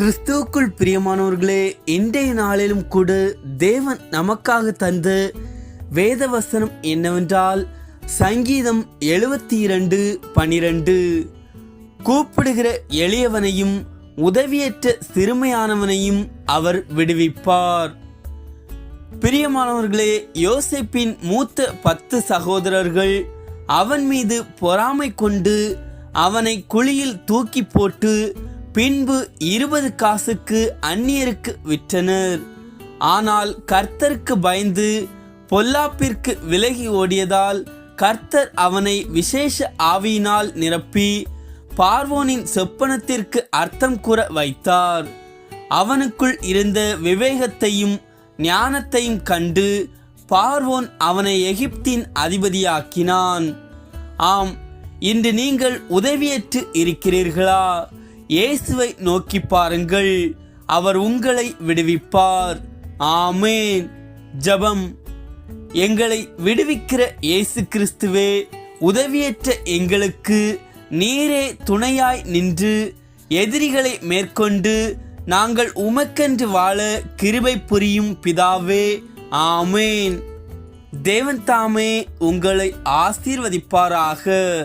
கிறிஸ்துவுக்குள் பிரியமானவர்களே இன்றைய நாளிலும் கூட தேவன் நமக்காக தந்த வேத வசனம் என்னவென்றால் சங்கீதம் எழுபத்தி இரண்டு பனிரெண்டு. கூப்பிடுகிற எளியவனையும் உதவியற்ற சிறுமையானவனையும் அவர் விடுவிப்பார். பிரியமானவர்களே யோசிப்பின் மூத்த பத்து சகோதரர்கள் அவன் மீது பொறாமை கொண்டு அவனை குழியில் தூக்கி போட்டு பின்பு இருபது காசுக்கு அந்நியருக்கு விற்றனர். ஆனால் கர்த்தருக்கு பயந்து பொல்லாப்பிற்கு விலகி ஓடியதால் கர்த்தர் அவனை விசேஷ ஆவியினால் நிரப்பி பார்வோனின் சொப்பனத்திற்கு அர்த்தம் கூற வைத்தார். அவனுக்குள் இருந்த விவேகத்தையும் ஞானத்தையும் கண்டு பார்வோன் அவனை எகிப்தின் அதிபதியாக்கினான். ஆம் இன்று நீங்கள் உதவியற்று இருக்கிறீர்களா? இயேசுவை நோக்கி பாருங்கள் அவர் உங்களை விடுவிப்பார். ஆமேன். ஜெபம். எங்களை விடுவிக்கிற இயேசு கிறிஸ்துவே உதவியற்ற எங்களுக்கு நீரே துணையாய் நின்று எதிரிகளை மேற்கொண்டு நாங்கள் உமக்கென்று வாழ கிருபை புரியும் பிதாவே ஆமேன். தேவன் தாமே உங்களை ஆசீர்வதிப்பாராக.